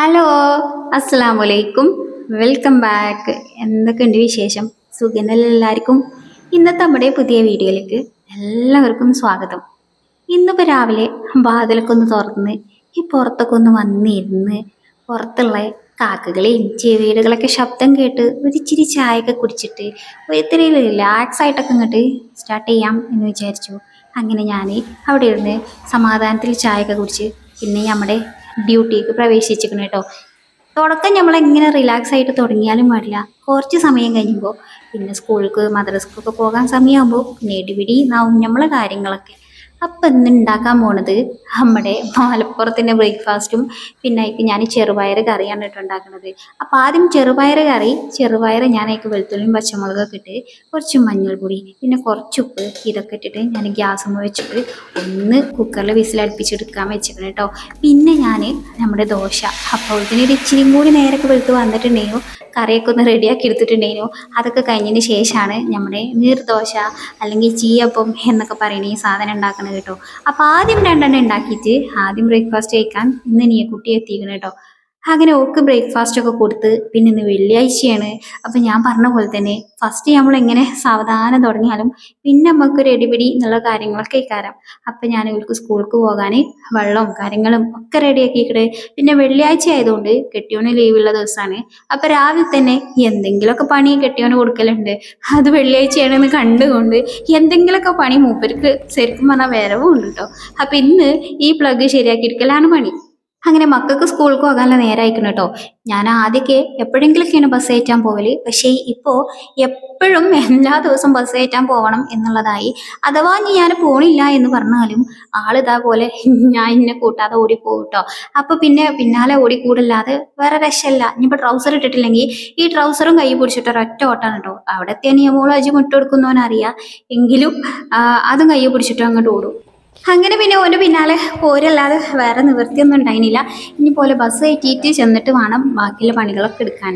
Hello അസ്സാം വലൈക്കും welcome back എന്തൊക്കെയുണ്ട് വിശേഷം? സുഖനല്ല എല്ലാവർക്കും? ഇന്നത്തെ നമ്മുടെ പുതിയ വീഡിയോയിലേക്ക് എല്ലാവർക്കും സ്വാഗതം. ഇന്നിപ്പോൾ രാവിലെ വാതിലൊക്കെ ഒന്ന് തുറന്ന് ഈ പുറത്തൊക്കെ ഒന്ന് വന്നിരുന്ന് പുറത്തുള്ള കാക്കകളെയും ചെവീടുകളൊക്കെ ശബ്ദം കേട്ട് ഒരു ഇച്ചിരി ചായയൊക്കെ കുടിച്ചിട്ട് ഒരിത്തിരി റിലാക്സ് ആയിട്ടൊക്കെ ഇങ്ങോട്ട് സ്റ്റാർട്ട് ചെയ്യാം എന്ന് വിചാരിച്ചു. അങ്ങനെ ഞാൻ അവിടെ ഇരുന്ന് സമാധാനത്തിൽ ചായയൊക്കെ കുടിച്ച് പിന്നെ നമ്മുടെ ഡ്യൂട്ടിക്ക് പ്രവേശിച്ചിരിക്കണം കേട്ടോ. തുടക്കം നമ്മൾ എങ്ങനെ റിലാക്സ് ആയിട്ട് തുടങ്ങിയാലും പാടില്ല. കുറച്ച് സമയം കഴിയുമ്പോൾ പിന്നെ സ്കൂൾക്ക് മദ്രസക്കൊക്കെ പോകാൻ സമയമാകുമ്പോൾ പിന്നെ ഇടിപിടി നാവും നമ്മളെ കാര്യങ്ങളൊക്കെ. അപ്പം ഇന്ന് ഉണ്ടാക്കാൻ പോണത് നമ്മുടെ മലപ്പുറത്തിന്റെ ബ്രേക്ക്ഫാസ്റ്റും പിന്നെ അതിക്ക് ഞാൻ ചെറുപയർ കറിയാണ് കേട്ടോ ഉണ്ടാക്കുന്നത് അപ്പൊ ആദ്യം ചെറുപയർ കറി ചെറുപയർ ഞാൻ അതിക്ക് വെളുത്തുള്ളിയും പച്ചമുളകൊക്കെ ഇട്ട് കുറച്ച് മഞ്ഞൾപ്പൊടി പിന്നെ കുറച്ച് ഉപ്പ് ഇതൊക്കെ ഇട്ടിട്ട് ഞാൻ ഗ്യാസ് വെച്ചിട്ട് ഒന്ന് കുക്കറിൽ വിസിലടുപ്പിച്ചെടുക്കാൻ വെച്ചിട്ടുണ്ട് കേട്ടോ പിന്നെ ഞാൻ നമ്മുടെ ദോശ. അപ്പോൾ ഇതിന് ഒരു ഇച്ചിരിയും കൂടി നേരൊക്കെ വെളുത്ത് വന്നിട്ടുണ്ടെങ്കിലും കറിയൊക്കെ ഒന്ന് റെഡിയാക്കി എടുത്തിട്ടുണ്ടെങ്കിലും അതൊക്കെ കഴിഞ്ഞതിന് ശേഷമാണ് നമ്മുടെ നീർദോശ അല്ലെങ്കിൽ ചീയപ്പം എന്നൊക്കെ പറയുന്ന ഈ സാധനം ഉണ്ടാക്കുന്നത് കേട്ടോ. അപ്പോൾ ആദ്യം രണ്ടെണ്ണം ഉണ്ടാക്കിയിട്ട് ആദ്യം ബ്രേക്ക്ഫാസ്റ്റ് കഴിക്കാൻ ഇന്ന് നീ കുട്ടി എത്തിക്കണം കേട്ടോ. അങ്ങനെ ഓക്ക് ബ്രേക്ക്ഫാസ്റ്റ് ഒക്കെ കൊടുത്ത് പിന്നെ ഇന്ന് വെള്ളിയാഴ്ചയാണ്. അപ്പം ഞാൻ പറഞ്ഞ പോലെ തന്നെ ഫസ്റ്റ് നമ്മൾ എങ്ങനെ സാവധാനം തുടങ്ങിയാലും പിന്നെ നമുക്കൊരു എടിപിടി എന്നുള്ള കാര്യങ്ങളൊക്കെ കയറാം അപ്പം ഞാൻ ഇവർക്ക് സ്കൂൾക്ക് പോകാൻ വെള്ളവും കാര്യങ്ങളും ഒക്കെ റെഡിയാക്കിയിക്കട്ടെ പിന്നെ വെള്ളിയാഴ്ച ആയതുകൊണ്ട് കെട്ടിയോന് ലീവുള്ള ദിവസമാണ് അപ്പം രാവിലെ തന്നെ എന്തെങ്കിലുമൊക്കെ പണി കെട്ടിയോന് കൊടുക്കലുണ്ട്. അത് വെള്ളിയാഴ്ചയാണെന്ന് കണ്ടുകൊണ്ട് എന്തെങ്കിലുമൊക്കെ പണി മൂപ്പർക്ക് ശരിക്കും പറഞ്ഞാൽ വരവും ഉണ്ട് കേട്ടോ അപ്പം ഇന്ന് ഈ പ്ലഗ് ശരിയാക്കി എടുക്കലാണ് പണി. അങ്ങനെ മക്കൾക്ക് സ്കൂൾക്ക് പോകാനുള്ള നേരമായിക്കണം കേട്ടോ. ഞാൻ ആദ്യമൊക്കെ എപ്പോഴെങ്കിലൊക്കെയാണ് ബസ് കയറ്റാൻ പോകൽ പക്ഷേ ഇപ്പോൾ എപ്പോഴും എല്ലാ ദിവസവും ബസ് കയറ്റാൻ പോകണം എന്നുള്ളതായി. അഥവാ ഇനി ഞാൻ പോണില്ല എന്ന് പറഞ്ഞാലും ആളിതാ പോലെ ഞാൻ ഇന്നെ കൂട്ടാതെ ഓടിപ്പോകും കേട്ടോ അപ്പൊ പിന്നെ പിന്നാലെ ഓടിക്കൂടല്ലാതെ വേറെ രക്ഷമല്ല ഇനിയിപ്പോൾ ട്രൗസർ ഇട്ടിട്ടില്ലെങ്കിൽ ഈ ട്രൗസറും കൈ പിടിച്ചിട്ട് ഒരൊറ്റ ഓട്ടാണ് കേട്ടോ അവിടെ എത്തിയ നിയമോളം അജി മുട്ടെടുക്കുന്നവനറിയാം എങ്കിലും അതും കൈ പിടിച്ചിട്ട് അങ്ങോട്ട് ഓടും. അങ്ങനെ പിന്നെ ഓന്റെ പിന്നാലെ പോരല്ലാതെ വേറെ നിവൃത്തിയൊന്നും ഉണ്ടായിരുന്നില്ല ഇനി പോലെ ബസ് കയറ്റിയിട്ട് ചെന്നിട്ട് വേണം ബാക്കിയുള്ള പണികളൊക്കെ എടുക്കാൻ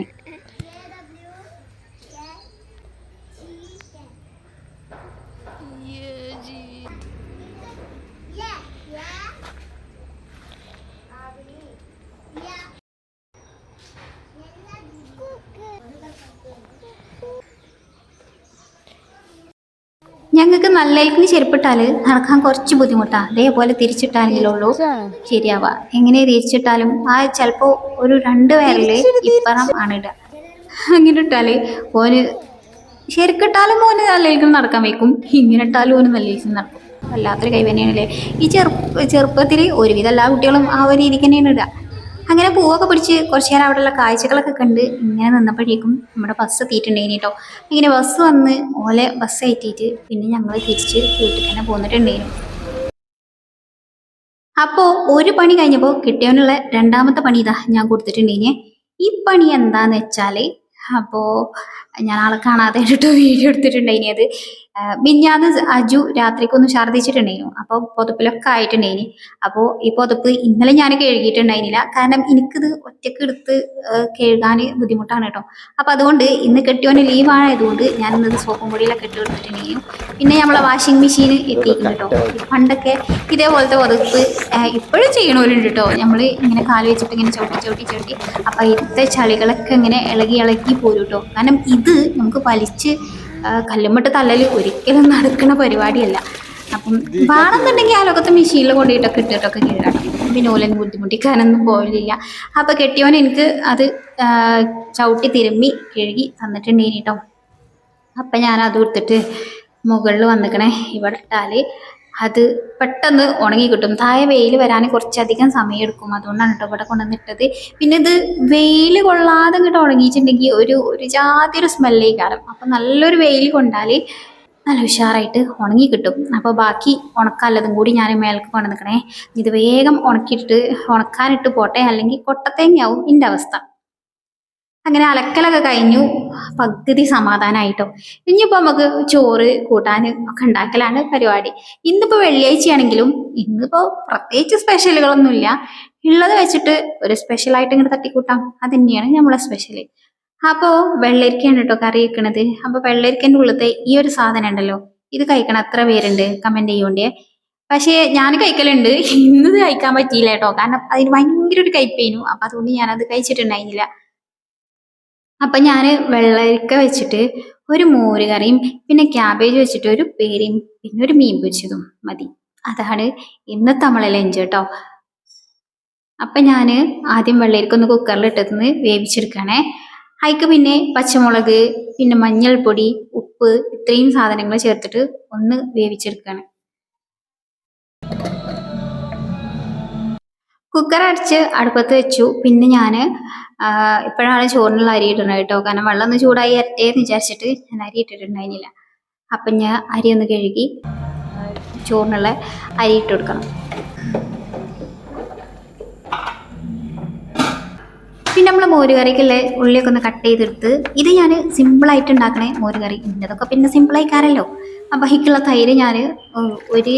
നല്ലതിന് ചെരുപ്പിട്ടാൽ നടക്കാൻ കുറച്ച് ബുദ്ധിമുട്ടാ. അതേപോലെ തിരിച്ചിട്ടാലെങ്കിലേ ഉള്ളൂ ശരിയാവുക എങ്ങനെ തിരിച്ചിട്ടാലും ആ ചെലപ്പോ ഒരു രണ്ട് പേരിൽ ഇപ്പറം ആണ് ഇടുക അങ്ങനെ ഇട്ടാൽ ഓന് ശരിക്കിട്ടാലും ഓന് നല്ല നടക്കാൻ വയ്ക്കും. ഇങ്ങനെ ഇട്ടാലും ഓന് നല്ല രീതിയിൽ നടക്കും. വല്ലാത്തൊരു കൈ ഈ ചെറുപ്പ ചെറുപ്പത്തിൽ ഒരുവിധം എല്ലാ കുട്ടികളും ആ ഒരു രീതിക്ക് തന്നെയാണ് ഇടുക. അങ്ങനെ പൂവൊക്കെ പിടിച്ച് കുറച്ച് നേരം അവിടെയുള്ള കാഴ്ചകളൊക്കെ കണ്ട് ഇങ്ങനെ നിന്നപ്പോഴേക്കും നമ്മുടെ ബസ് എത്തിയിട്ടുണ്ടായിന് ഇങ്ങനെ ബസ് വന്ന് ഓലെ ബസ് കയറ്റിയിട്ട് പിന്നെ ഞങ്ങൾ തിരിച്ച് വീട്ടിൽ തന്നെ പോന്നിട്ടുണ്ടായിരുന്നു. അപ്പോൾ ഒരു പണി കഴിഞ്ഞപ്പോൾ കിട്ടിയവനുള്ള രണ്ടാമത്തെ പണി ഇതാ ഞാൻ കൊടുത്തിട്ടുണ്ടേനെ ഈ പണി എന്താന്ന് വെച്ചാൽ അപ്പോൾ ഞാൻ ആളെ കാണാതെ വീഡിയോ എടുത്തിട്ടുണ്ടായിനി അത്. മിഞ്ഞാന്ന് അജു രാത്രിക്കൊന്ന് ഛർദ്ദിച്ചിട്ടുണ്ടായിരുന്നു. അപ്പോൾ പുതപ്പിലൊക്കെ ആയിട്ടുണ്ടായിനി. അപ്പോൾ ഈ പുതപ്പ് ഇന്നലെ ഞാൻ കഴുകിയിട്ടുണ്ടായിരുന്നില്ല കാരണം എനിക്കിത് ഒറ്റയ്ക്ക് എടുത്ത് കഴുകാൻ ബുദ്ധിമുട്ടാണ് കേട്ടോ. അപ്പോൾ അതുകൊണ്ട് ഇന്ന് കെട്ടിയോന് ലീവ് ആയതുകൊണ്ട് ഞാൻ ഇന്നത് സോപ്പും പൊടിയിലൊക്കെ ഇട്ട് കൊടുത്തിട്ടുണ്ടെങ്കിലും പിന്നെ നമ്മളെ വാഷിംഗ് മെഷീൻ എത്തിയിട്ടുണ്ട് കേട്ടോ. പണ്ടൊക്കെ ഇതേപോലത്തെ പുതപ്പ് ഇപ്പോഴും ചെയ്യണവരുണ്ട് കേട്ടോ. നമ്മൾ ഇങ്ങനെ കാൽ വെച്ചിട്ട് ഇങ്ങനെ ചവിട്ടി ചവിട്ടി ചവിട്ടി. അപ്പം ഇത്തെ ചളികളൊക്കെ ഇങ്ങനെ ഇളകി ഇളകി പോരും കേട്ടോ. കാരണം ഇത് നമുക്ക് വലിച്ച് ആ, തല്ലൽ ഒരിക്കലും നടക്കുന്ന പരിപാടിയല്ല. അപ്പം വേണമെന്നുണ്ടെങ്കിൽ ആ ലോകത്ത് മെഷീനിൽ കൊണ്ടുപോയിട്ടൊക്കെ ഇട്ടിട്ടൊക്കെ കീഴാണ് പിന്നെ ഓലൻ ബുദ്ധിമുട്ടിക്കാനൊന്നും പോലില്ല അപ്പൊ കെട്ടിയവൻ എനിക്ക് അത് ചവിട്ടി തിരുമ്മി കഴുകി തന്നിട്ടുണ്ടേനി കേട്ടോ അപ്പം ഞാൻ അത് എടുത്തിട്ട് മുകളിൽ വന്നിക്കണേ. ഇവിടെ ഇട്ടാൽ അത് പെട്ടെന്ന് ഉണങ്ങി കിട്ടും. താഴെ വെയിൽ വരാൻ കുറച്ചധികം സമയം എടുക്കും അതുകൊണ്ടാണ് കേട്ടോ ഇവിടെ കൊണ്ടുവന്നിട്ടത്. പിന്നെ ഇത് വെയിൽ കൊള്ളാതെ ഇങ്ങോട്ട് ഉണങ്ങിയിട്ടുണ്ടെങ്കിൽ ഒരു ഒരു ജാതി ഒരു സ്മെല്ലേ കാലം. അപ്പം നല്ലൊരു വെയിൽ കൊണ്ടാൽ നല്ല ഉഷാറായിട്ട് ഉണങ്ങി കിട്ടും. അപ്പോൾ ബാക്കി ഉണക്കാല്ലതും കൂടി ഞാൻ മേലേക്ക് കൊണ്ടു നിൽക്കണേ ഇത് വേഗം ഉണക്കിയിട്ട് ഉണക്കാനിട്ട് പോട്ടെ. അല്ലെങ്കിൽ കൊട്ടത്തേങ്ങയാവും എന്റെ അവസ്ഥ. അങ്ങനെ അലക്കലൊക്കെ കഴിഞ്ഞു. പകുതി സമാധാനമായിട്ടോ ഇനിയിപ്പോൾ നമുക്ക് ചോറ് കൂട്ടാൻ ഒക്കെ ഉണ്ടാക്കലാണ് പരിപാടി. ഇന്നിപ്പോൾ വെള്ളിയാഴ്ചയാണെങ്കിലും ഇന്നിപ്പോൾ പ്രത്യേകിച്ച് സ്പെഷ്യലുകളൊന്നുമില്ല. ഉള്ളത് വെച്ചിട്ട് ഒരു സ്പെഷ്യലായിട്ട് ഇങ്ങനെ തട്ടിക്കൂട്ടാം. അത് തന്നെയാണ് നമ്മളെ സ്പെഷ്യൽ അപ്പോൾ വെള്ളരിക്കയാണ് കേട്ടോ കറി വെക്കണത്. അപ്പോൾ വെള്ളരിക്കന്റെ ഉള്ളത്തെ ഈ ഒരു സാധനം ഉണ്ടല്ലോ ഇത് കഴിക്കണം എത്ര പേരുണ്ട് കമന്റ് ചെയ്യുകൊണ്ടേ പക്ഷേ ഞാൻ കഴിക്കലുണ്ട്. ഇന്ന് കഴിക്കാൻ പറ്റിയില്ല കേട്ടോ. കാരണം അതിന് ഭയങ്കര ഒരു കയ്പേനു. അപ്പം അതുകൊണ്ട് ഞാനത് കഴിച്ചിട്ടുണ്ടായിരുന്നില്ല. അപ്പൊ ഞാൻ വെള്ളരിക്ക വെച്ചിട്ട് ഒരു മോര് കറിയും പിന്നെ ക്യാബേജ് വെച്ചിട്ട് ഒരു പേരിയും പിന്നെ ഒരു മീൻ പൊരിച്ചതും മതി. അതാണ് ഇന്നത്തെ നമ്മളെ ലഞ്ച് കേട്ടോ അപ്പം ഞാൻ ആദ്യം വെള്ളരിക്ക ഒന്ന് കുക്കറിൽ ഇട്ടതെന്ന് വേവിച്ചെടുക്കണേ. അതിക്ക് പിന്നെ പച്ചമുളക് പിന്നെ മഞ്ഞൾപ്പൊടി ഉപ്പ് ഇത്രയും സാധനങ്ങൾ ചേർത്തിട്ട് ഒന്ന് വേവിച്ചെടുക്കുകയാണ് കുക്കർ അടിച്ച് അടുപ്പത്ത് വെച്ചു. പിന്നെ ഞാൻ ഇപ്പോഴാണ് ചോറിനുള്ള അരി ഇടുന്നത് കേട്ടോ. കാരണം വെള്ളം ഒന്ന് ചൂടായി എന്ന് വിചാരിച്ചിട്ട് ഞാൻ അരി ഇട്ടിട്ടുണ്ടായിരുന്നില്ല. അപ്പം ഞാൻ അരി ഒന്ന് കഴുകി ചോറിനുള്ള അരി ഇട്ട് കൊടുക്കണം. പിന്നെ നമ്മൾ മോരുകറിക്കുള്ള ഉള്ളിയൊക്കെ ഒന്ന് കട്ട് ചെയ്തെടുത്ത് ഇത് ഞാൻ സിമ്പിളായിട്ട് ഉണ്ടാക്കണേ മോരുകറി. ഇന്നതൊക്കെ പിന്നെ സിമ്പിളായിക്കാരല്ലോ അപ്പം അതിക്കുള്ള തൈര് ഞാൻ ഒരു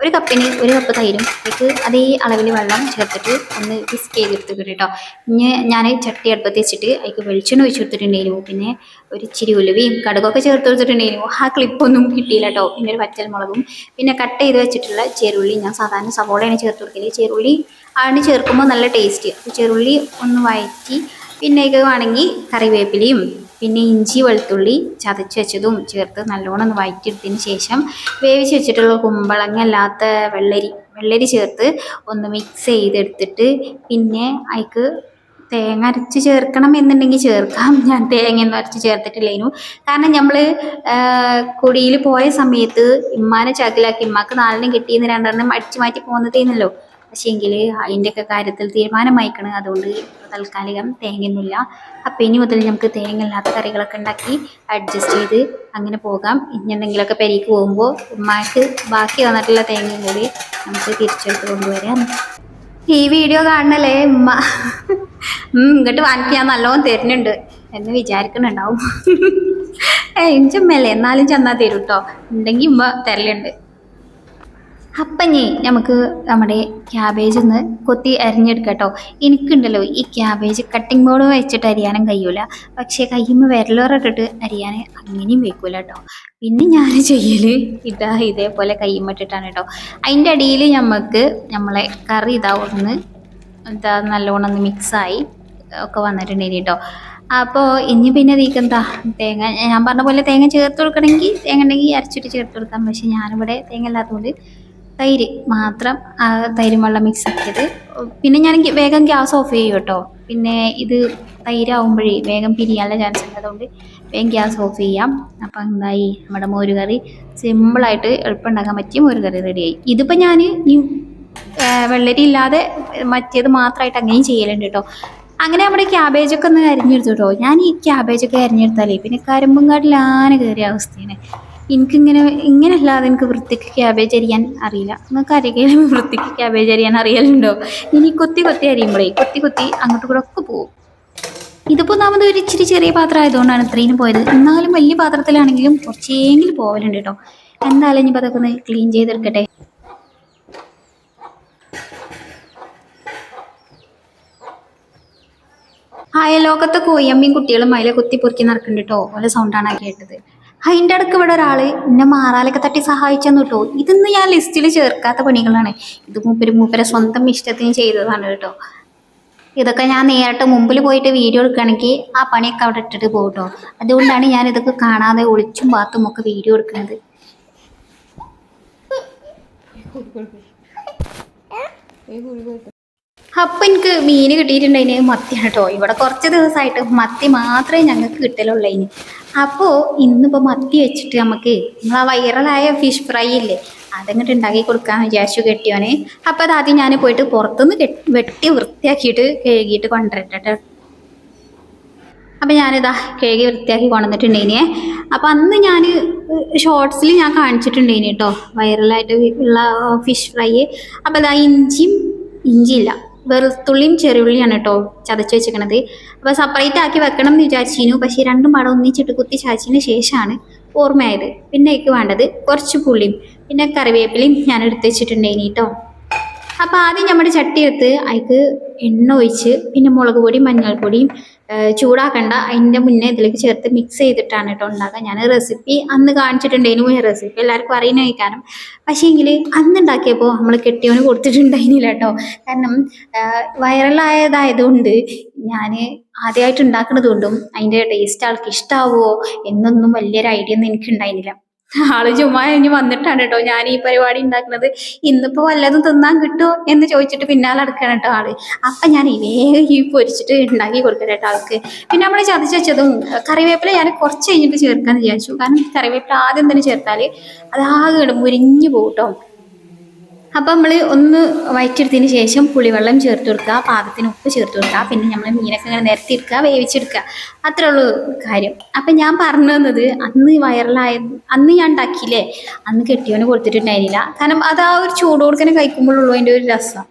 ഒരു കപ്പിന് ഒരു കപ്പ് തൈരും അതിലേക്ക് അതേ അളവിൽ വെള്ളം ചേർത്തിട്ട് ഒന്ന് വിസ്ക് ചെയ്തെടുത്തിട്ട് കേട്ടോ. ഇനി ഞാൻ ചട്ടി അടുപ്പത്ത് വെച്ചിട്ട് അതിലേക്ക് വെളിച്ചെണ്ണ ഒഴിച്ച് കൊടുത്തിട്ടുണ്ടായിരുന്നു. പിന്നെ ഒരു ഇച്ചിരി ഉലുവയും കടുകൊക്കെ ചേർത്ത് കൊടുത്തിട്ടുണ്ടായിരുന്നു. ആ ക്ലിപ്പൊന്നും കിട്ടിയില്ല കേട്ടോ. പിന്നെ ഒരു പച്ചൽ മുളകും. പിന്നെ കട്ട് ചെയ്ത് വെച്ചിട്ടുള്ള ചെറുള്ളി ഞാൻ സാധാരണ സവോളയാണ് ചേർത്ത് കൊടുക്കൽ. ചെറുള്ളി ആണ് ചേർക്കുമ്പോൾ നല്ല ടേസ്റ്റ് ചെറുള്ളി ഒന്ന് വഴറ്റി പിന്നെ ഇത് വേണമെങ്കിൽ കറിവേപ്പിലയും പിന്നെ ഇഞ്ചി വെളുത്തുള്ളി ചതച്ച് വെച്ചതും ചേർത്ത് നല്ലോണം ഒന്ന് ശേഷം വേവിച്ച് വെച്ചിട്ടുള്ള കുമ്പളങ്ങ അല്ലാത്ത വെള്ളരി വെള്ളരി ചേർത്ത് ഒന്ന് മിക്സ് ചെയ്തെടുത്തിട്ട് പിന്നെ അതിക്ക് തേങ്ങ അരച്ച് ചേർക്കണം എന്നുണ്ടെങ്കിൽ ചേർക്കാം. ഞാൻ തേങ്ങയൊന്നും അരച്ച് ചേർത്തിട്ടില്ലേനു. കാരണം നമ്മൾ കുടിയിൽ പോയ സമയത്ത് ഇമ്മാനെ ചാക്കിലാക്കി ഇമ്മാക്ക് നാലിനും കിട്ടിയെന്ന് രണ്ടെണ്ണം അടിച്ചു മാറ്റി പോകുന്നതേന്നല്ലോ പക്ഷേങ്കിൽ അതിന്റെയൊക്കെ കാര്യത്തിൽ തീരുമാനമായിക്കണ്. അതുകൊണ്ട് തൽക്കാലികം തേങ്ങയൊന്നുമില്ല. അപ്പം ഇനി മുതൽ നമുക്ക് തേങ്ങ ഇല്ലാത്ത കറികളൊക്കെ ഉണ്ടാക്കി അഡ്ജസ്റ്റ് ചെയ്ത് അങ്ങനെ പോകാം. ഇനി എന്തെങ്കിലുമൊക്കെ പെരീക്ക് പോകുമ്പോൾ ഉമ്മാക്ക് ബാക്കി വന്നിട്ടുള്ള തേങ്ങയും കൂടി നമുക്ക് തിരിച്ചെടുത്ത് കൊണ്ടുവരാം. ഈ വീഡിയോ കാണണല്ലേ ഉമ്മ? ഇങ്ങോട്ട് വാങ്ങിക്ക്. ഞാൻ നല്ലോണം തരുന്നുണ്ട്. എന്ന് വിചാരിക്കുന്നുണ്ടാവും ഏ ഇഞ്ചമ്മല്ലേ എന്നാലും ചെന്നാൽ തരും കേട്ടോ ഉണ്ടെങ്കിൽ ഉമ്മ തരലുണ്ട്. അപ്പഞ്ഞി നമുക്ക് നമ്മുടെ ക്യാബേജ് ഒന്ന് കൊത്തി അരിഞ്ഞെടുക്കാം കേട്ടോ എനിക്കുണ്ടല്ലോ ഈ ക്യാബേജ് കട്ടിംഗ് ബോർഡ് വെച്ചിട്ട് അരിയാനും കഴിയൂല. പക്ഷേ കയ്യുമ്പോൾ വിരലോറിട്ടിട്ട് അരിയാൻ അങ്ങനെയും വെക്കൂല കേട്ടോ പിന്നെ ഞാൻ ചെയ്യൽ ഇതാ ഇതേപോലെ കയ്യുമ്മിട്ടിട്ടാണ് കേട്ടോ അതിന്റെ അടിയിൽ നമുക്ക് നമ്മളെ കറി ഇതാ ഒന്ന് എന്താ നല്ലോണം ഒന്ന് മിക്സായി ഒക്കെ വന്നിട്ടുണ്ടെങ്കിൽ കേട്ടോ അപ്പോൾ ഇനി പിന്നെ ഇതിലേക്ക് എന്താ തേങ്ങ ഞാൻ പറഞ്ഞ പോലെ തേങ്ങ ചേർത്ത് കൊടുക്കണമെങ്കിൽ തേങ്ങ ഉണ്ടെങ്കിൽ അരച്ചിട്ട് ചേർത്ത് കൊടുക്കാം. പക്ഷേ ഞാനിവിടെ തേങ്ങ ഇല്ലാത്തതുകൊണ്ട് തൈര് മാത്രം തൈരും വെള്ളം മിക്സ് ആക്കിയത്. പിന്നെ ഞാൻ വേഗം ഗ്യാസ് ഓഫ് ചെയ്യും കേട്ടോ. പിന്നെ ഇത് തൈരാകുമ്പോഴേ വേഗം പിരിയാനുള്ള ചാൻസ് ഉണ്ട്. അതുകൊണ്ട് വേഗം ഗ്യാസ് ഓഫ് ചെയ്യാം. അപ്പം എന്തായി? നമ്മുടെ മോരുകറി സിമ്പിളായിട്ട് എളുപ്പം ഉണ്ടാക്കാൻ പറ്റിയ മോരുകറി റെഡിയായി ഇതിപ്പോൾ ഞാൻ വെള്ളരി ഇല്ലാതെ മറ്റേത് മാത്രമായിട്ട് അങ്ങനെയും ചെയ്യലുണ്ട് കേട്ടോ. അങ്ങനെ നമ്മുടെ ക്യാബേജൊക്കെ ഒന്ന് അരിഞ്ഞെടുത്തു കേട്ടോ. ഞാൻ ഈ ക്യാബേജൊക്കെ അരിഞ്ഞെടുത്താലേ പിന്നെ കരിമ്പുംകാട്ടിലാന കയറിയ അവസ്ഥയാണ്. എനിക്കിങ്ങനെ ഇങ്ങനെ അല്ലാതെ എനിക്ക് വൃത്തിക്ക് ക്യാബേജ് അരിയാൻ അറിയില്ല. നിങ്ങൾക്ക് ആരെങ്കിലും വൃത്തിക്ക് ക്യാബേജ് അരിയാൻ അറിയലുണ്ടോ? ഇനി കൊത്തി കൊത്തി അരിയുമ്പോഴേ കൊത്തി കൊത്തി അങ്ങോട്ട് കൂടെ ഒക്കെ പോകും. ഇതിപ്പോൾ ഒന്നാമത് ഒരു ഇച്ചിരി ചെറിയ പാത്രം ആയതുകൊണ്ടാണ് ഇത്രയും പോയത്. എന്നാലും വലിയ പാത്രത്തിലാണെങ്കിലും കുറച്ചെങ്കിലും പോവലുണ്ട് കേട്ടോ. എന്തായാലും ഇനിയിപ്പോൾ അതൊക്കെ ഒന്ന് ക്ലീൻ ചെയ്തെടുക്കട്ടെ. അയലോകത്തെ കോയമ്മയും കുട്ടികളും അതിലെ കുത്തി പൊറുക്കി നടക്കുന്നുണ്ട് കേട്ടോ. ഓലെ സൗണ്ടാണ് കേട്ടത്. അതിന്റെ ഇടയ്ക്ക് ഇവിടെ ഒരാൾ എന്നെ മാറാലൊക്കെ തട്ടി സഹായിച്ചെന്ന് കേട്ടോ ഇതൊന്നും ഞാൻ ലിസ്റ്റിൽ ചേർക്കാത്ത പണികളാണ്. ഇത് മൂപ്പര് മൂപ്പരെ സ്വന്തം ഇഷ്ടത്തിന് ചെയ്തതാണ് കേട്ടോ. ഇതൊക്കെ ഞാൻ നേരിട്ട് മുമ്പിൽ പോയിട്ട് വീഡിയോ എടുക്കുകയാണെങ്കിൽ ആ പണിയൊക്കെ അവിടെ ഇട്ടിട്ട് പോകും കേട്ടോ. അതുകൊണ്ടാണ് ഞാൻ ഇതൊക്കെ കാണാതെ ഒളിച്ചും പാത്തും ഒക്കെ വീഡിയോ എടുക്കുന്നത്. അപ്പൊ എനിക്ക് മീൻ കിട്ടിയിട്ടുണ്ടായിന് മത്തിയാണ് കേട്ടോ ഇവിടെ കുറച്ച് ദിവസമായിട്ട് മത്തി മാത്രമേ ഞങ്ങൾക്ക് കിട്ടലുള്ളൂ ഇനി അപ്പോൾ ഇന്നിപ്പോൾ മത്തി വെച്ചിട്ട് നമുക്ക് നമ്മൾ ആ വൈറലായ ഫിഷ് ഫ്രൈ ഇല്ലേ അതങ്ങോട്ട് ഉണ്ടാക്കി കൊടുക്കാൻ വിചാരിച്ചു കെട്ടിയോനെ. അപ്പോൾ അത് ആദ്യം ഞാൻ പോയിട്ട് പുറത്തുനിന്ന് വെട്ടി വൃത്തിയാക്കിയിട്ട് കഴുകിയിട്ട് കൊണ്ടുവരട്ടെ അപ്പം ഞാനിതാ കഴുകി വൃത്തിയാക്കി കൊണ്ടുവന്നിട്ടുണ്ടേനെ അപ്പം അന്ന് ഞാൻ ഷോർട്സിൽ ഞാൻ കാണിച്ചിട്ടുണ്ടേനെ കേട്ടോ വൈറലായിട്ട് ഉള്ള ഫിഷ് ഫ്രൈ അപ്പം ഇതാ ഇഞ്ചിയും ഇഞ്ചിയില്ല വെളുത്തുള്ളിയും ചെറിയുള്ളിയാണ് കേട്ടോ ചതച്ച് വെച്ചിരിക്കണത്. അപ്പോൾ സെപ്പറേറ്റ് ആക്കി വെക്കണം എന്ന് വിചാരിച്ചിരുന്നു. പക്ഷേ രണ്ടും പാടം ഒന്നിച്ചിട്ട് കുത്തി ചാച്ചതിന് ശേഷമാണ് ഓർമ്മയായത്. പിന്നെ എനിക്ക് വേണ്ടത് കുറച്ച് പുളിയും പിന്നെ കറിവേപ്പിലയും ഞാൻ എടുത്ത് വെച്ചിട്ടുണ്ടായിരുന്നു കേട്ടോ. അപ്പോൾ ആദ്യം നമ്മുടെ ചട്ടി എടുത്ത് അതിക്ക് എണ്ണ ഒഴിച്ച് പിന്നെ മുളക് പൊടിയും മഞ്ഞൾപ്പൊടിയും ചൂടാക്കണ്ട. അതിന്റെ മുന്നേ ഇതിലേക്ക് ചേർത്ത് മിക്സ് ചെയ്തിട്ടാണ് കേട്ടോ ഉണ്ടാക്കുക ഞാൻ റെസിപ്പി അന്ന് കാണിച്ചിട്ടുണ്ടായിരുന്നു ഈ റെസിപ്പി എല്ലാവർക്കും അറിയുന്ന കഴിക്കാനും പക്ഷേ എങ്കിൽ അന്ന് ഉണ്ടാക്കിയപ്പോൾ നമ്മൾ കെട്ടിയവന് കൊടുത്തിട്ടുണ്ടായിരുന്നില്ല കേട്ടോ കാരണം വൈറലായതായതുകൊണ്ട് ഞാൻ ആദ്യമായിട്ട് ഉണ്ടാക്കുന്നത് കൊണ്ടും അതിന്റെ ടേസ്റ്റ് ആൾക്ക് ഇഷ്ടാവുമോ എന്നൊന്നും വലിയൊരു ഐഡിയ ഒന്നും എനിക്ക് ഉണ്ടായിരുന്നില്ല ആൾ ചുമ്മാ കഴിഞ്ഞ് വന്നിട്ടാണ് കേട്ടോ. ഞാൻ ഈ പരിപാടി ഉണ്ടാക്കുന്നത്. ഇന്നിപ്പോ വല്ലതും തിന്നാൻ കിട്ടുമോ എന്ന് ചോദിച്ചിട്ട് പിന്നാലെ നടക്കണം കേട്ടോ ആൾ. അപ്പൊ ഞാൻ വേഗം ഈ പൊരിച്ചിട്ട് ഉണ്ടാക്കി കൊടുക്കട്ടെ കേട്ടോ ആൾക്ക്. പിന്നെ നമ്മൾ ചതച്ച് വെച്ചതും കറിവേപ്പില ഞാൻ കുറച്ച് കഴിഞ്ഞിട്ട് ചേർക്കാന്ന് വിചാരിച്ചു. കാരണം കറിവേപ്പില ആദ്യം തന്നെ ചേർത്താൽ അത് ആകെ മുരിഞ്ഞു പോകും അപ്പം നമ്മൾ ഒന്ന് വയറ്റെടുത്തതിന് ശേഷം പുളിവെള്ളം ചേർത്ത് കൊടുക്കുക പാകത്തിന് ഉപ്പ് ചേർത്ത് കൊടുക്കുക പിന്നെ നമ്മൾ മീനൊക്കെ ഇങ്ങനെ നിരത്തി എടുക്കുക വേവിച്ചെടുക്കുക. അത്രേ ഉള്ളൂ കാര്യം. അപ്പം ഞാൻ പറഞ്ഞു തന്നത് അന്ന് വൈറലായ അന്ന് ഞാൻ ഉണ്ടാക്കിയില്ലേ? അന്ന് കെട്ടിയവന് കൊടുത്തിട്ടുണ്ടായിരുന്നില്ല. കാരണം അത് ആ ഒരു ചൂട് കൊടുക്കനെ കഴിക്കുമ്പോഴുള്ളൂ അതിന്റെ ഒരു രസം.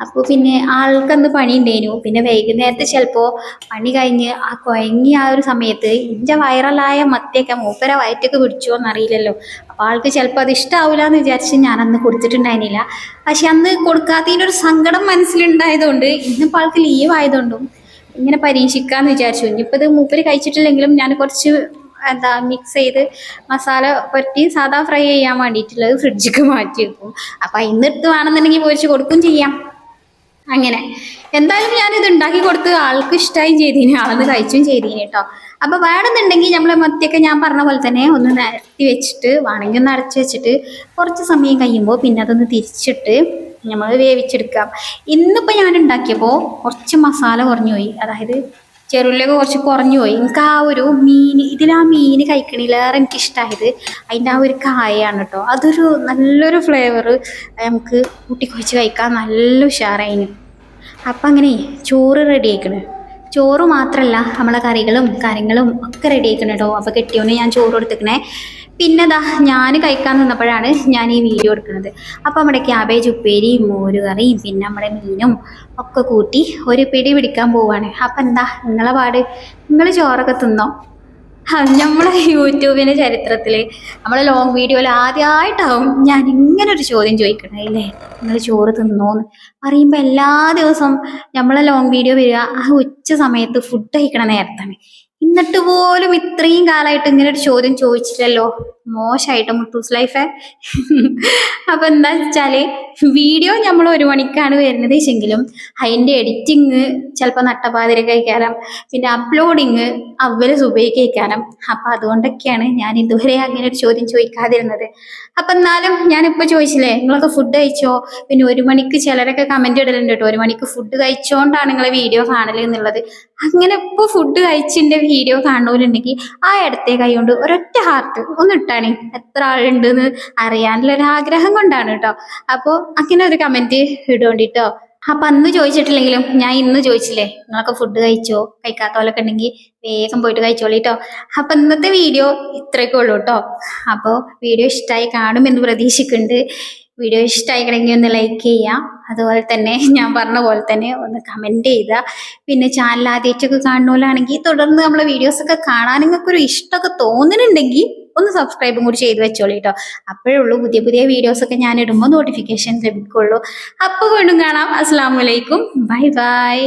അപ്പോൾ പിന്നെ ആൾക്കന്ന് പണി ഉണ്ടേനു പിന്നെ വൈകുന്നേരത്തെ ചിലപ്പോ പണി കഴിഞ്ഞ് ആ കുഴങ്ങി ആ ഒരു സമയത്ത് ഇന്റെ വൈറലായ മത്തിയൊക്കെ മൂപ്പര വയറ്റൊക്കെ പിടിച്ചോ എന്നറിയില്ലല്ലോ അപ്പോൾ ആൾക്ക് ചിലപ്പോൾ അത് ഇഷ്ടാവില്ല എന്ന് വിചാരിച്ച് ഞാൻ അന്ന് കൊടുത്തിട്ടുണ്ടായിരുന്നില്ല പക്ഷെ അന്ന് കൊടുക്കാത്തതിന്റെ ഒരു സങ്കടം മനസ്സിലുണ്ടായതുകൊണ്ട് ഇന്നിപ്പോൾ ആൾക്ക് ലീവ് ആയതുകൊണ്ടും ഇങ്ങനെ പരീക്ഷിക്കാന്ന് വിചാരിച്ചു. ഇനിയിപ്പോൾ ഇത് മൂപ്പര് കഴിച്ചിട്ടില്ലെങ്കിലും ഞാൻ കുറച്ച് എന്താ മിക്സ് ചെയ്ത് മസാല പുരട്ടി സാധാ ഫ്രൈ ചെയ്യാൻ വേണ്ടിയിട്ടുള്ളത് ഫ്രിഡ്ജിക്ക് മാറ്റി വെക്കും അപ്പം ഇന്നെടുത്ത് വേണമെന്നുണ്ടെങ്കിൽ പൊരിച്ച് കൊടുക്കും ചെയ്യാം. അങ്ങനെ. എന്തായാലും ഞാനിത് ഉണ്ടാക്കി കൊടുത്ത് ആൾക്ക് ഇഷ്ടമായും ചെയ്തീന്. ആളത് കഴിച്ചും ചെയ്തീന് കേട്ടോ. അപ്പൊ വേണമെന്നുണ്ടെങ്കിൽ നമ്മളെ മത്തിയൊക്കെ ഞാൻ പറഞ്ഞ പോലെ തന്നെ ഒന്ന് നിരത്തി വെച്ചിട്ട് വേണമെങ്കിൽ ഒന്ന് അടച്ചു വെച്ചിട്ട് കുറച്ച് സമയം കഴിയുമ്പോൾ പിന്നെ അതൊന്ന് തിരിച്ചിട്ട് നമ്മൾ വേവിച്ചെടുക്കാം. ഇന്നിപ്പോൾ ഞാൻ ഉണ്ടാക്കിയപ്പോൾ കുറച്ച് മസാല കുറഞ്ഞു പോയി. അതായത് ചെറുള്ളിയൊക്കെ കുറച്ച് കുറഞ്ഞു പോയി. എനിക്ക് ആ ഒരു മീൻ ഇതിൽ ആ മീൻ കഴിക്കണില്ലേറെ എനിക്ക് ഇഷ്ടമായത് അതിന്റെ ആ ഒരു കായയാണ് കേട്ടോ. അതൊരു നല്ലൊരു ഫ്ലേവർ നമുക്ക് കൂട്ടി കുഴിച്ച് കഴിക്കാൻ നല്ല ഉഷാറായിന്. അപ്പം അങ്ങനെ ചോറ് റെഡി ആയിക്കണ്. ചോറ് മാത്രമല്ല നമ്മളെ കറികളും കാര്യങ്ങളും ഒക്കെ റെഡി ആയിക്കണം കേട്ടോ. അപ്പോൾ ഞാൻ ചോറ് കൊടുത്തിക്കണേ പിന്നെ ദാ ഞാൻ കഴിക്കാൻ നിന്നപ്പോഴാണ് ഞാൻ ഈ വീഡിയോ എടുക്കുന്നത്. അപ്പോൾ നമ്മുടെ ക്യാബേജ് ഉപ്പേരിയും മോരുകറിയും പിന്നെ നമ്മുടെ മീനും ഒക്കെ കൂട്ടി ഒരു പിടി പിടിക്കാൻ പോവാണ്. അപ്പം എന്താ നിങ്ങളെ പാട്. നിങ്ങൾ ചോറൊക്കെ തിന്നോ? നമ്മളെ യൂട്യൂബിന്റെ ചരിത്രത്തിൽ നമ്മളെ ലോങ് വീഡിയോയിൽ ആദ്യമായിട്ടാവും ഞാൻ ഇങ്ങനെ ഒരു ചോദ്യം ചോദിക്കണേ അല്ലേ? നിങ്ങൾ ചോറ് തിന്നോന്ന് പറയുമ്പോൾ എല്ലാ ദിവസവും നമ്മളെ ലോങ് വീഡിയോ വരിക ആ ഉച്ച സമയത്ത് ഫുഡ് കഴിക്കണ നേരത്താണ്. എന്നിട്ട് പോലും ഇത്രയും കാലമായിട്ട് ഇങ്ങനെ ഒരു ചോദ്യം ചോദിച്ചിട്ടല്ലോ മോശമായിട്ട് മുത്തൂസ് ലൈഫേ. അപ്പൊ എന്താ വെച്ചാൽ വീഡിയോ നമ്മൾ ഒരു മണിക്കാണ് വരുന്നത് വെച്ചെങ്കിലും അതിന്റെ എഡിറ്റിങ് ചിലപ്പോൾ നട്ടപാതിര കഴിക്കാനും പിന്നെ അപ്ലോഡിങ് അവർ സുബൈക്കാനും അപ്പൊ അതുകൊണ്ടൊക്കെയാണ് ഞാൻ ഇതുവരെ അങ്ങനെ ഒരു ചോദ്യം ചോദിക്കാതിരുന്നത്. അപ്പൊ എന്നാലും ഞാനിപ്പോ ചോദിച്ചില്ലേ നിങ്ങളൊക്കെ ഫുഡ് കഴിച്ചോ? പിന്നെ ഒരു മണിക്ക് ചിലരൊക്കെ കമന്റ് ഇടലുണ്ട് കേട്ടോ. ഒരു മണിക്ക് ഫുഡ് കഴിച്ചോണ്ടാണ് നിങ്ങളെ വീഡിയോ കാണൽ എന്നുള്ളത്. അങ്ങനെ ഇപ്പോൾ ഫുഡ് കഴിച്ചിന്റെ വീഡിയോ കാണുന്നവരുണ്ടെങ്കിൽ ആ ഇടത്തെ കൈ കൊണ്ട് ഒരൊറ്റ ഹാർട്ട് ഒന്ന് ഇട്ടാണ് എത്ര ആളുണ്ട് എന്ന് അറിയാനുള്ള ഒരു ആഗ്രഹം കൊണ്ടാണ് കേട്ടോ. അപ്പോൾ അങ്ങനെ ഒരു കമന്റ് ഇടുകൊണ്ടിട്ടോ. അപ്പൊ അന്ന് ചോദിച്ചിട്ടില്ലെങ്കിലും ഞാൻ ഇന്ന് ചോദിച്ചില്ലേ? നിങ്ങളൊക്കെ ഫുഡ് കഴിച്ചോ? കഴിക്കാത്തവരൊക്കെ ഉണ്ടെങ്കിൽ വേഗം പോയിട്ട് കഴിച്ചോളി കേട്ടോ അപ്പൊ ഇന്നത്തെ വീഡിയോ ഇത്രയൊക്കെ ഉള്ളൂ കേട്ടോ അപ്പോൾ വീഡിയോ ഇഷ്ടമായി കാണുമെന്ന് പ്രതീക്ഷിക്കുന്നുണ്ട്. വീഡിയോ ഇഷ്ടമായിക്കണമെങ്കിൽ ഒന്ന് ലൈക്ക് ചെയ്യുക അതുപോലെ തന്നെ ഞാൻ പറഞ്ഞ പോലെ തന്നെ ഒന്ന് കമന്റ് ചെയ്യുക. പിന്നെ ചാനൽ ആദ്യമായിട്ടൊക്കെ കാണുന്നവരാണെങ്കിൽ തുടർന്ന് നമ്മളെ വീഡിയോസൊക്കെ കാണാൻ നിങ്ങൾക്കൊരു ഇഷ്ടമൊക്കെ തോന്നുന്നുണ്ടെങ്കിൽ ഒന്ന് സബ്സ്ക്രൈബും കൂടി ചെയ്ത് വെച്ചോളൂ കേട്ടോ അപ്പോഴേ ഉള്ളൂ പുതിയ പുതിയ വീഡിയോസൊക്കെ ഞാൻ ഇടുമ്പോൾ നോട്ടിഫിക്കേഷൻ ലഭിക്കുള്ളൂ. അപ്പോൾ വീണ്ടും കാണാം. അസ്സാം വലൈക്കും ബൈ ബൈ